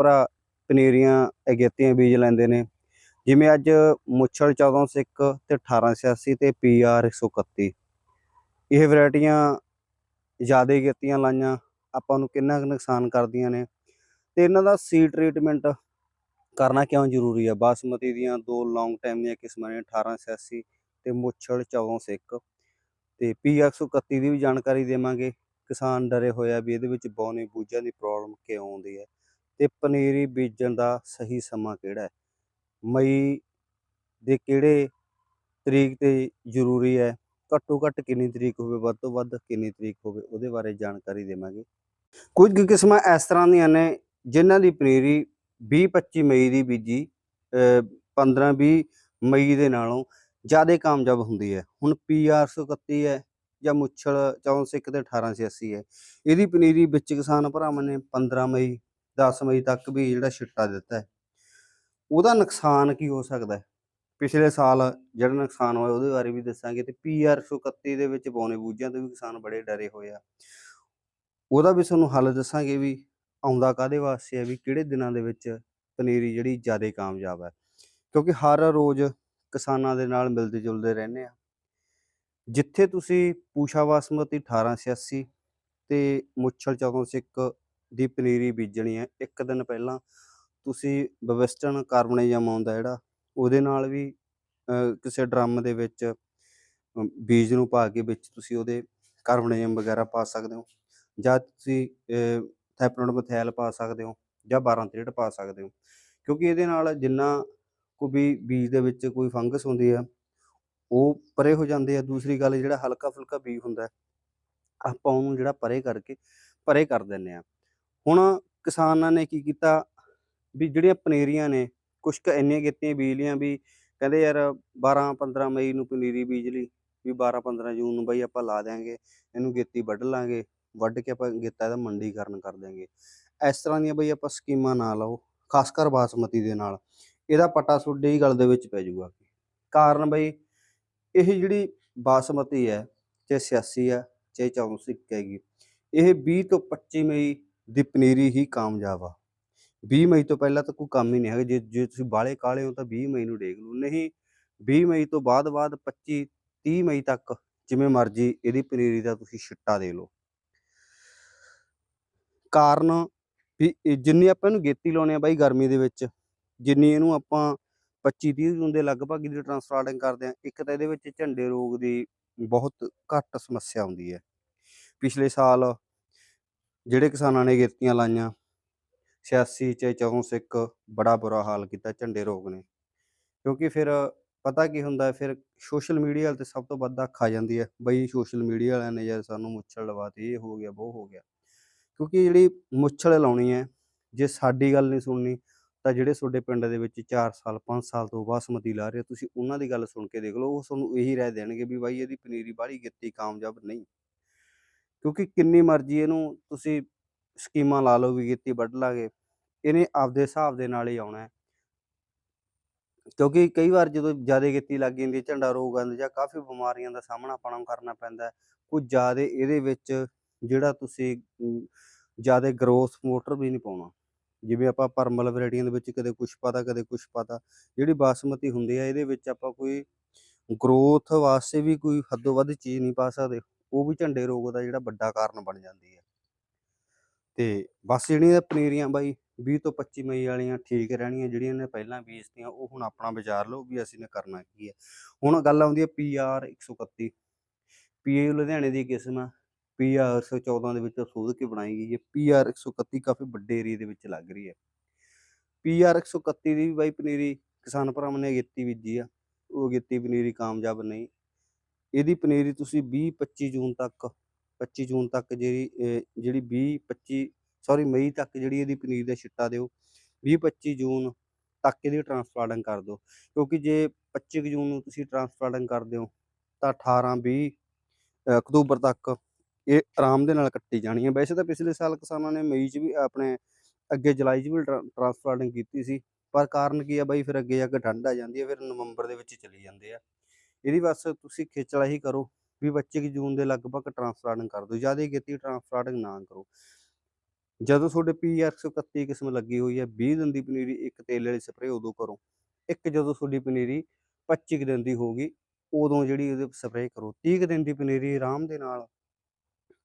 ਭਰਾ ਪਨੀਰੀਆਂ, ਅਗੇਤੀਆਂ ਬੀਜ ਲੈਂਦੇ ਨੇ। ਜਿਵੇਂ ਅੱਜ ਮੁੱਛਲ 1401 ਤੇ 1886 ਤੇ ਪੀਆਰ 131 ਇਹ ਵੈਰਾਈਟੀਆਂ ਜ਼ਿਆਦਾ ਅਗੇਤੀਆਂ ਲਾਈਆਂ, ਆਪਾਂ ਨੂੰ ਕਿੰਨਾ ਕੁ ਨੁਕਸਾਨ ਕਰਦੀਆਂ ਨੇ। ਤੇ ਇਹਨਾਂ ਦਾ ਸੀਡ ਟ੍ਰੀਟਮੈਂਟ ਕਰਨਾ ਕਿਉਂ ਜ਼ਰੂਰੀ ਹੈ ਬਾਸਮਤੀ ਦੀਆਂ ਦੋ ਲੌਂਗ ਟਾਈਮ ਦੀਆਂ ਕਿਸਮਾਂ ਨੇ 1886 ਤੇ ਮੁੱਛਲ 1401 ਤੇ ਪੀਆਰ 131 ਦੀ ਵੀ ਜਾਣਕਾਰੀ ਦੇਵਾਂਗੇ। ਕਿਸਾਨ ਡਰੇ ਹੋਏ ਆ ਵੀ ਇਹਦੇ ਵਿੱਚ ਬੌਨੇ ਬੂਝਾਂ ਦੀ ਪ੍ਰੋਬਲਮ ਕਿਉਂ ਆਉਂਦੀ ਹੈ? ਤੇ ਪਨੀਰੀ ਬੀਜਣ ਦਾ ਸਹੀ ਸਮਾਂ ਕਿਹੜਾ ਹੈ? ਮਈ ਦੇ ਕਿਹੜੇ ਤਰੀਕ ਤੇ ਜ਼ਰੂਰੀ ਹੈ? ਘੱਟੋ ਘੱਟ ਕਿੰਨੀ ਤਰੀਕ ਹੋਵੇ, ਵੱਧ ਤੋਂ ਵੱਧ ਕਿੰਨੀ ਤਰੀਕ ਹੋਵੇ, ਉਹਦੇ ਬਾਰੇ ਜਾਣਕਾਰੀ ਦੇਵਾਂਗੇ। ਕੁਝ ਕਿਸਮਾਂ ਇਸ ਤਰ੍ਹਾਂ ਦੀਆਂ ਨੇ ਜਿਨ੍ਹਾਂ ਦੀ ਪਨੀਰੀ 20-25 ਮਈ ਦੀ ਬੀਜੀ 15-20 ਮਈ ਦੇ ਨਾਲੋਂ ਜ਼ਿਆਦਾ ਕਾਮਯਾਬ ਹੁੰਦੀ ਹੈ। ਹੁਣ ਪੀਆਰ 131 ਹੈ ਜਾਂ ਮੁੱਛਲ 1401 ਤੇ 1886 ਹੈ। ਇਹਦੀ ਪਨੀਰੀ ਵਿੱਚ ਕਿਸਾਨ ਭਰਾਵਾਂ ਨੇ 15 ਮਈ 10 ਮਈ ਤੱਕ ਵੀ ਜਿਹੜਾ ਛਿੱਟਾ ਦਿੱਤਾ ਹੈ। ਉਹਦਾ ਨੁਕਸਾਨ ਕੀ ਹੋ ਸਕਦਾ ਹੈ? ਪਿਛਲੇ ਸਾਲ ਜਿਹੜਾ ਨੁਕਸਾਨ ਹੋਇਆ ਉਹਦੇ ਬਾਰੇ ਵੀ ਦੱਸਾਂਗੇ ਤੇ ਪੀਆਰ 131 ਦੇ ਵਿੱਚ ਪੌਣੇ ਬੂਝਿਆਂ ਤੋਂ ਵੀ ਕਿਸਾਨ ਬੜੇ ਡਰੇ ਹੋਏ ਆ। ਉਹਦਾ ਵੀ ਤੁਹਾਨੂੰ ਹੱਲ ਦੱਸਾਂਗੇ ਵੀ ਆਉਂਦਾ ਕਾਦੇ ਵਾਸਤੇ ਹੈ ਵੀ ਕਿਹੜੇ ਦਿਨਾਂ ਦੇ ਵਿੱਚ ਪਨੀਰੀ ਜਿਹੜੀ ਜ਼ਿਆਦਾ ਕਾਮਯਾਬ ਹੈ ਕਿਉਂਕਿ ਹਰ ਰੋਜ਼ ਕਿਸਾਨਾਂ ਦੇ ਨਾਲ ਮਿਲਦੇ ਜੁਲਦੇ ਰਹਿੰਦੇ ਆ। ਜਿੱਥੇ ਤੁਸੀਂ ਪੂਸ਼ਾ ਬਾਸਮਤੀ 1886 ਤੇ ਮੁੱਛਲ 1401 ਦੀ ਪਨੀਰੀ ਬੀਜਣੀ ਹੈ। ਇੱਕ ਦਿਨ ਪਹਿਲਾਂ ਤੁਸੀਂ ਬਵਿਸਟਨ ਕਾਰਬਨੇਜਮ ਆਉਂਦਾ ਜਿਹੜਾ, ਉਹਦੇ ਨਾਲ ਵੀ ਕਿਸੇ ਡਰਮ ਦੇ ਵਿੱਚ ਬੀਜ ਨੂੰ ਪਾ ਕੇ ਵਿੱਚ ਤੁਸੀਂ ਉਹਦੇ ਕਾਰਬਨੇਜਮ ਵਗੈਰਾ ਪਾ ਸਕਦੇ ਹੋ। ਜਾਂ ਤੁਸੀਂ ਥੈਪਨੋਡ ਮਥੈਲ ਪਾ ਸਕਦੇ ਹੋ, ਜਾਂ 12 ਪਾ ਸਕਦੇ ਹੋ। ਕਿਉਂਕਿ ਇਹਦੇ ਨਾਲ ਜਿੰਨਾ ਕੋਈ ਵੀ ਬੀਜ ਦੇ ਵਿੱਚ ਕੋਈ ਫੰਗਸ ਹੁੰਦੀ ਆ ਉਹ ਪਰੇ ਹੋ ਜਾਂਦੇ ਆ। ਦੂਸਰੀ ਗੱਲ, ਜਿਹੜਾ ਹਲਕਾ ਫੁਲਕਾ ਬੀਜ ਹੁੰਦਾ ਆਪਾਂ ਉਹਨੂੰ ਜਿਹੜਾ ਪਰੇ ਕਰਕੇ, ਪਰੇ ਕਰ ਦਿੰਨੇ ਆ ਹੁਣ ਕਿਸਾਨਾਂ ਨੇ ਕੀ ਕੀਤਾ ਵੀ ਜਿਹੜੀਆਂ ਪਨੀਰੀਆਂ ਨੇ, ਕੁਛ ਕੁ ਇੰਨੀਆਂ ਕੀਤੀਆਂ ਬੀਜ ਲੀਆਂ ਵੀ ਕਹਿੰਦੇ ਯਾਰ 12 15 ਮਈ ਨੂੰ ਪਨੀਰੀ ਬੀਜ ਲਈ, ਵੀ 12 15 ਜੂਨ ਨੂੰ ਬਈ ਆਪਾਂ ਲਾ ਦਿਆਂਗੇ, ਇਹਨੂੰ ਗੇਤੀ ਵੱਢ ਲਾਂਗੇ, ਵੱਢ ਕੇ ਆਪਾਂ ਗੇਤਾ ਇਹਦਾ ਮੰਡੀਕਰਨ ਕਰ ਦਿਆਂਗੇ। ਇਸ ਤਰ੍ਹਾਂ ਦੀਆਂ ਬਈ ਆਪਾਂ ਸਕੀਮਾਂ ਨਾ ਲਾਓ, ਖਾਸ ਕਰ ਬਾਸਮਤੀ ਦੇ ਨਾਲ, ਇਹਦਾ ਪਟਾ ਸੁੱਡੇ ਹੀ ਗੱਲ ਦੇ ਵਿੱਚ ਪੈ ਜਾਊਗਾ। ਕਾਰਨ ਬਈ ਇਹ ਜਿਹੜੀ ਬਾਸਮਤੀ ਹੈ, ਚਾਹੇ 86 ਹੈ, ਚਾਹੇ 401 ਹੈਗੀ ਇਹ 20 ਤੋਂ 25 ਮਈ ਦੀ ਪਨੀਰੀ ਹੀ ਕਾਮਯਾਬ ਆ। 20 ਮਈ ਤੋਂ ਪਹਿਲਾਂ ਤਾਂ ਕੋਈ ਕੰਮ ਹੀ ਨਹੀਂ ਹੈਗਾ। ਜੇ ਜੇ ਤੁਸੀਂ ਬਾਲੇ ਕਾਲੇ ਹੋ ਤਾਂ 20 ਮਈ ਨੂੰ ਡੇਗ ਲਓ। ਨਹੀਂ 20 ਮਈ ਤੋਂ ਬਾਅਦ ਬਾਅਦ 25 30 ਮਈ ਤੱਕ ਜਿਵੇਂ ਮਰਜ਼ੀ ਇਹਦੀ ਪਨੀਰੀ ਦਾ ਤੁਸੀਂ ਛਿੱਟਾ ਦੇ ਲਓ। ਕਾਰਨ ਵੀ ਜਿੰਨੀ ਆਪਾਂ ਇਹਨੂੰ ਗੇਤੀ ਲਾਉਣੇ ਆ ਬਾਈ ਗਰਮੀ ਦੇ ਵਿੱਚ, ਜਿੰਨੀ ਇਹਨੂੰ ਆਪਾਂ 25 30 ਜੂਨ ਦੇ ਲਗਭਗ ਦੀ ਟ੍ਰਾਂਸਪਲਾਂਟਿੰਗ ਕਰਦੇ ਆ ਇੱਕ ਤਾਂ ਇਹਦੇ ਵਿੱਚ ਝੰਡੇ ਰੋਗ ਦੀ ਬਹੁਤ ਘੱਟ ਸਮੱਸਿਆ ਆਉਂਦੀ ਹੈ। ਪਿਛਲੇ ਸਾਲ ਜਿਹੜੇ ਕਿਸਾਨਾਂ ਨੇ ਗੇਤੀਆਂ ਲਾਈਆਂ 86 ਚਾਹੇ 401 ਬੜਾ ਬੁਰਾ ਹਾਲ ਕੀਤਾ, ਝੰਡੇ ਰੋਗ ਨੇ। ਕਿਉਂਕਿ ਫਿਰ ਪਤਾ ਕੀ ਹੁੰਦਾ ਫਿਰ ਸੋਸ਼ਲ ਮੀਡੀਆ ਤੇ ਸਭ ਤੋਂ ਵੱਧ ਅੱਖ ਆ ਜਾਂਦੀ ਹੈ, ਬਈ ਸੋਸ਼ਲ ਮੀਡੀਆ ਵਾਲਿਆਂ ਨੇ ਯਾਰ ਸਾਨੂੰ ਮੁੱਛੜ ਲਵਾਤੀ ਇਹ ਹੋ ਗਿਆ, ਉਹ ਹੋ ਗਿਆ। ਕਿਉਂਕਿ ਜਿਹੜੀ ਮੁੱਛੜ ਲਾਉਣੀ ਹੈ, ਜੇ ਸਾਡੀ ਗੱਲ ਨਹੀਂ ਸੁਣਨੀ, ਤਾਂ ਜਿਹੜੇ ਤੁਹਾਡੇ ਪਿੰਡ ਦੇ ਵਿੱਚ 4 ਸਾਲ 5 ਸਾਲ ਤੋਂ ਬਾਸਮਤੀ ਲਾ ਰਹੇ ਤੁਸੀਂ ਉਹਨਾਂ ਦੀ ਗੱਲ ਸੁਣ ਕੇ ਦੇਖ ਲਓ, ਉਹ ਤੁਹਾਨੂੰ ਇਹੀ ਰਾਏ ਦੇਣਗੇ ਵੀ ਬਾਈ ਇਹਦੀ ਪਨੀਰੀ ਬਾਹਲੀ ਗਿੱਤੀ ਕਾਮਯਾਬ ਨਹੀਂ। ਕਿਉਂਕਿ ਕਿੰਨੀ ਮਰਜ਼ੀ ਇਹਨੂੰ ਤੁਸੀਂ ਸਕੀਮਾਂ ਲਾ ਲਓ ਵੀ ਗਿੱਤੀ ਵੱਢ ਲਾਗੇ ਇਹਨੇ ਆਪਦੇ ਹਿਸਾਬ ਦੇ ਨਾਲ ਹੀ ਆਉਣਾ ਹੈ। ਕਿਉਂਕਿ ਕਈ ਵਾਰ ਜਦੋਂ ਜ਼ਿਆਦਾ ਗਿੱਤੀ ਲੱਗ ਜਾਂਦੀ ਹੈ, ਝੰਡਾ ਰੋਗ ਆਉਂਦਾ ਜਾਂ ਕਾਫੀ ਬਿਮਾਰੀਆਂ ਦਾ ਸਾਹਮਣਾ ਆਪਾਂ ਨੂੰ ਕਰਨਾ ਪੈਂਦਾ ਹੈ ਕੁਝ ਜ਼ਿਆਦਾ ਇਹਦੇ ਵਿੱਚ ਜਿਹੜਾ ਤੁਸੀਂ ਜ਼ਿਆਦਾ ਗਰੋਥ ਮੋਟਰ ਵੀ ਨਹੀਂ ਪਾਉਣਾ। ਜਿਵੇਂ ਆਪਾਂ ਪਰਮਲ ਵੈਰਾਈਟੀਆਂ ਦੇ ਵਿੱਚ ਕਦੇ ਕੁਛ ਪਤਾ ਕਦੇ ਕੁਛ ਪਤਾ ਜਿਹੜੀ ਬਾਸਮਤੀ ਹੁੰਦੀ ਹੈ ਇਹਦੇ ਵਿੱਚ ਆਪਾਂ ਕੋਈ ਗਰੋਥ ਵਾਸਤੇ ਵੀ ਕੋਈ ਹੱਦੋਂ ਵੱਧ ਚੀਜ਼ ਨਹੀਂ ਪਾ ਸਕਦੇ। ਉਹ ਵੀ ਝੰਡੇ ਰੋਗ ਦਾ ਜਿਹੜਾ ਵੱਡਾ ਕਾਰਨ ਬਣ ਜਾਂਦੀ ਹੈ। ਤੇ ਬਸ ਜਿਹੜੀਆਂ ਪਨੀਰੀਆਂ ਬਾਈ 20 ਤੋਂ 25 ਮਈ ਵਾਲੀਆਂ ਠੀਕ ਰਹਿਣੀਆਂ, ਜਿਹੜੀਆਂ ਨੇ ਪਹਿਲਾਂ ਬੀਜਤੀਆਂ, ਉਹ ਹੁਣ ਆਪਣਾ ਵਿਚਾਰ ਲਓ ਵੀ ਅਸੀਂ ਨੇ ਕਰਨਾ ਕੀ ਹੈ। ਹੁਣ ਗੱਲ ਆਉਂਦੀ ਹੈ ਪੀਆਰ 131 ਪੀਏ ਲੁਧਿਆਣੇ ਦੀ ਕਿਸਮ ਆ। ਪੀਆਰ 114 ਦੇ ਵਿੱਚ ਸੋਧ ਕੇ ਬਣਾਈ ਗਈ ਹੈ। ਪੀਆਰ 131 ਕਾਫੀ ਵੱਡੇ ਏਰੀਏ ਦੇ ਵਿੱਚ ਲੱਗ ਰਹੀ ਹੈ। ਪੀਆਰ 131 ਦੀ ਵੀ ਬਾਈ ਪਨੀਰੀ ਕਿਸਾਨ ਭਰਾਵਾਂ ਨੇ ਅਗੇਤੀ ਬੀਜੀ ਆ। ਉਹ ਅਗੇਤੀ ਪਨੀਰੀ ਕਾਮਯਾਬ ਨਹੀਂ। ਇਹਦੀ ਪਨੀਰੀ ਤੁਸੀਂ 20 25 ਜੂਨ ਤੱਕ 25 ਜੂਨ ਤੱਕ ਜਿਹੜੀ ਜਿਹੜੀ 20 25 ਸੌਰੀ ਮਈ ਤੱਕ ਜਿਹੜੀ ਇਹਦੀ ਪਨੀਰੀ ਦਾ ਛਿੱਟਾ ਦਿਓ 20 25 ਜੂਨ ਤੱਕ ਇਹਦੀ ਟ੍ਰਾਂਸਪਲਾਂਟਿੰਗ ਕਰ ਦਿਓ, ਕਿਉਂਕਿ ਜੇ 25 ਕੁ ਜੂਨ ਨੂੰ ਤੁਸੀਂ ਟ੍ਰਾਂਸਪਲਾਂਟਿੰਗ ਕਰਦੇ ਹੋ, ਤਾਂ 18 20 ਅਕਤੂਬਰ ਤੱਕ ਇਹ ਆਰਾਮ ਦੇ ਨਾਲ ਕੱਟੀ ਜਾਣੀ ਹੈ। ਵੈਸੇ ਤਾਂ ਪਿਛਲੇ ਸਾਲ ਕਿਸਾਨਾਂ ਨੇ ਮਈ 'ਚ ਵੀ ਆਪਣੇ ਅੱਗੇ ਜੁਲਾਈ 'ਚ ਵੀ ਟ੍ਰਾਂਸਪਲਾਂਟਿੰਗ ਕੀਤੀ ਸੀ, ਪਰ ਕਾਰਨ ਕੀ ਆ ਬਾਈ, ਫਿਰ ਅੱਗੇ ਜਾ ਕੇ ਠੰਡ ਆ ਜਾਂਦੀ ਹੈ, ਫਿਰ ਨਵੰਬਰ ਦੇ ਵਿੱਚ ਚਲੀ ਜਾਂਦੇ ਆ। ਇਹਦੀ ਬਸ ਤੁਸੀਂ ਖੇਚਲਾ ਹੀ ਕਰੋ ਵੀ 25 ਕੁ ਜੂਨ ਦੇ ਲਗਭਗ ਟ੍ਰਾਂਸਪਲਾਂਟਿੰਗ ਕਰ ਦਿਓ, ਜ਼ਿਆਦਾ ਕੀਤੀ ਟ੍ਰਾਂਸਪਲਾਂਟਿੰਗ ਨਾ ਕਰੋ। ਜਦੋਂ ਤੁਹਾਡੇ ਪੀਆਰ 131 ਕਿਸਮ ਲੱਗੀ ਹੋਈ ਹੈ 20 ਦਿਨ ਦੀ ਪਨੀਰੀ, ਇੱਕ ਤੇਲ ਵਾਲੀ ਸਪਰੇਅ ਉਦੋਂ ਕਰੋ। ਇੱਕ ਜਦੋਂ ਤੁਹਾਡੀ ਪਨੀਰੀ 25 ਕੁ ਦਿਨ ਦੀ ਹੋਗੀ ਉਦੋਂ ਜਿਹੜੀ ਉਹਦੇ ਸਪਰੇਅ ਕਰੋ। 30 ਕੁ ਦਿਨ ਦੀ ਪਨੀਰੀ ਆਰਾਮ ਦੇ ਨਾਲ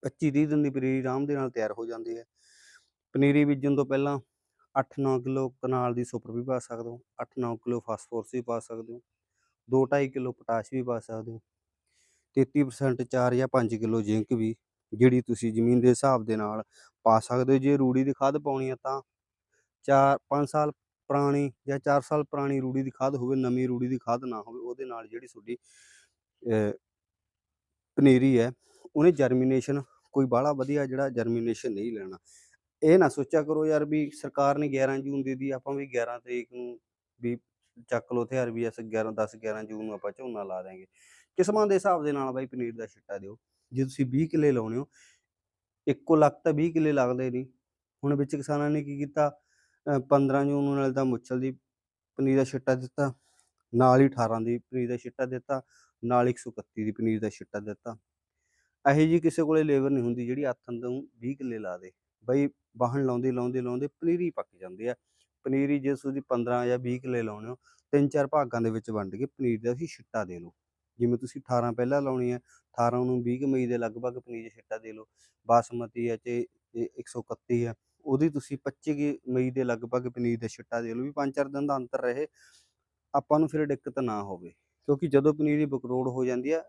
25 30 ਦਿਨ ਦੀ ਪਨੀਰੀ ਆਰਾਮ ਦੇ ਨਾਲ ਤਿਆਰ ਹੋ ਜਾਂਦੀ ਹੈ। ਪਨੀਰੀ ਬੀਜਣ ਤੋਂ ਪਹਿਲਾਂ 8-9 ਕਿਲੋ ਕਨਾਲ ਦੀ ਸੁਪਰ ਵੀ ਪਾ ਸਕਦੇ ਹੋ 8-9 ਕਿਲੋ ਫਾਸਫੋਰਸ ਵੀ ਪਾ ਸਕਦੇ ਹੋ। 2-2.5 ਕਿਲੋ ਪੋਟਾਸ਼ ਵੀ ਪਾ ਸਕਦੇ ਹੋ। 33% 4 ਜਾਂ 5 ਕਿਲੋ ਜ਼ਿੰਕ ਵੀ ਜਿਹੜੀ ਤੁਸੀਂ ਜ਼ਮੀਨ ਦੇ ਹਿਸਾਬ ਦੇ ਨਾਲ ਪਾ ਸਕਦੇ ਹੋ। ਜੇ ਰੂੜੀ ਦੀ ਖਾਦ ਪਾਉਣੀ ਆ ਤਾਂ 4 5 ਸਾਲ ਪੁਰਾਣੀ ਜਾਂ 4 ਸਾਲ ਪੁਰਾਣੀ ਰੂੜੀ ਦੀ ਖਾਦ ਹੋਵੇ ਨਵੀਂ ਰੂੜੀ ਦੀ ਖਾਦ ਨਾ ਹੋਵੇ ਉਹਦੇ ਨਾਲ ਜਿਹੜੀ ਤੁਹਾਡੀ ਅਹ, ਪਨੀਰੀ ਹੈ ਉਹਨੇ ਜਰਮੀਨੇਸ਼ਨ ਕੋਈ ਬਾਹਲਾ ਵਧੀਆ ਜਿਹੜਾ ਜਰਮੀਨੇਸ਼ਨ ਨਹੀਂ ਲੈਣਾ। ਇਹ ਨਾ ਸੋਚਿਆ ਕਰੋ ਯਾਰ ਵੀ ਸਰਕਾਰ ਨੇ 11 ਜੂਨ ਦੇ ਦੀ ਆਪਾਂ ਵੀ 11 ਤਰੀਕ ਨੂੰ ਵੀ ਚੱਕ ਲੋ ਹਥਿਆਰ ਵੀ ਐਸ 11 10 11 ਜੂਨ ਨੂੰ ਆਪਾਂ ਝੋਨਾ ਲਾ ਦੇਾਂਗੇ ਕਿਸਮਾਂ ਦੇ ਹਿਸਾਬ ਦੇ ਨਾਲ ਬਾਈ ਪਨੀਰ ਦਾ ਛਿੱਟਾ ਦਿਓ। ਜੇ ਤੁਸੀਂ 20 ਕਿੱਲੇ ਲਾਉਣੇ ਹੋ, ਇੱਕੋ ਲੱਖ ਤਾਂ 20 ਕਿੱਲੇ ਲੱਗਦੇ ਨਹੀਂ। ਹੁਣ ਵਿੱਚ ਕਿਸਾਨਾਂ ਨੇ ਕੀ ਕੀਤਾ? 15 ਜੂਨ ਨੂੰ ਨਾਲ ਤਾਂ ਮੁੱਛਲ ਦੀ ਪਨੀਰ ਦਾ ਛਿੱਟਾ ਦਿੱਤਾ, ਨਾਲ ਹੀ 18 ਦੀ ਪਨੀਰ ਦਾ ਛਿੱਟਾ ਦਿੱਤਾ, ਨਾਲ 131 ਦੀ ਪਨੀਰ ਦਾ ਛਿੱਟਾ ਦਿੱਤਾ। ਇਹੋ ਜੀ ਕਿਸੇ ਕੋਲੇ ਲੇਬਰ ਨਹੀਂ ਹੁੰਦੀ ਜਿਹੜੀ ਆਥਣ ਤੋਂ 20 ਕਿੱਲੇ ਲਾ ਦੇ। ਬਈ ਵਾਹਣ ਲਾਉਂਦੇ ਲਾਉਂਦੇ ਲਾਉਂਦੇ ਪਨੀਰੀ ਪੱਕ ਜਾਂਦੀ ਆ। ਪਨੀਰੀ ਜੇ ਤੁਸੀਂ 15 ਜਾਂ 20 ਕਿੱਲੇ ਲਾਉਣੇ ਹੋ, ਤਿੰਨ ਚਾਰ ਭਾਗਾਂ ਦੇ ਵਿੱਚ ਵੰਡ ਕੇ ਪਨੀਰ ਦਾ ਤੁਸੀਂ ਛਿੱਟਾ ਦੇ ਲਓ। ਜਿਵੇਂ ਤੁਸੀਂ 18 ਪਹਿਲਾਂ ਲਾਉਣੀ ਹੈ 18 ਨੂੰ 20 ਕੁ ਮਈ ਦੇ ਲਗਭਗ ਪਨੀਰ ਦਾ ਛਿੱਟਾ ਦੇ ਲਓ। ਬਾਸਮਤੀ ਹੈ ਤੇ ਇਹ 131 ਹੈ, ਉਹਦੀ ਤੁਸੀਂ 25 ਕੁ ਮਈ ਦੇ ਲਗਭਗ ਪਨੀਰ ਦਾ ਛਿੱਟਾ ਦੇ ਲਓ ਵੀ ਪੰਜ ਚਾਰ ਦਿਨ ਦਾ ਅੰਤਰ ਰਹੇ। ਆਪਾਂ ਨੂੰ ਫਿਰ ਦਿੱਕਤ ਨਾ ਹੋਵੇ, ਕਿਉਂਕਿ ਜਦੋਂ ਪਨੀਰੀ ਬਕਰੋੜ ਹੋ ਜਾਂਦੀ ਆ